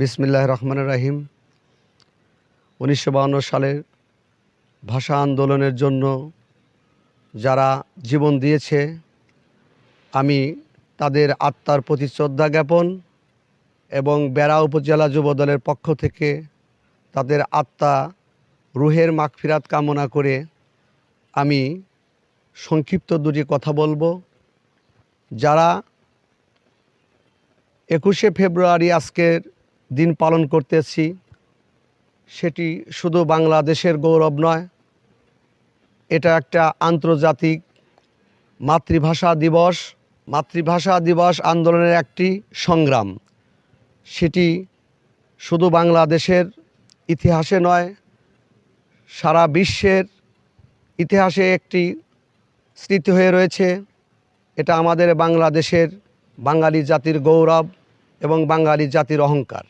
বিসমিল্লাহ রহমান রাহিম। উনিশশো সালের ভাষা আন্দোলনের জন্য যারা জীবন দিয়েছে, আমি তাদের আত্মার প্রতি শ্রদ্ধা জ্ঞাপন এবং বেড়া উপজেলা যুবদলের পক্ষ থেকে তাদের আত্মা রুহের মাগফিরাত কামনা করে আমি সংক্ষিপ্ত দুটি কথা বলব। যারা একুশে ফেব্রুয়ারি আজকের দিন পালন করতেছি। সেটি শুধু বাংলাদেশের গৌরব নয়, এটা একটা আন্তর্জাতিক মাতৃভাষা দিবস। মাতৃভাষা দিবস আন্দোলনের একটি সংগ্রাম। সেটি শুধু বাংলাদেশের ইতিহাসে নয়, সারা বিশ্বের ইতিহাসে একটি স্মৃতি হয়ে রয়েছে। এটা আমাদের বাংলাদেশের বাঙালি জাতির গৌরব এবং বাঙালি জাতির অহংকার।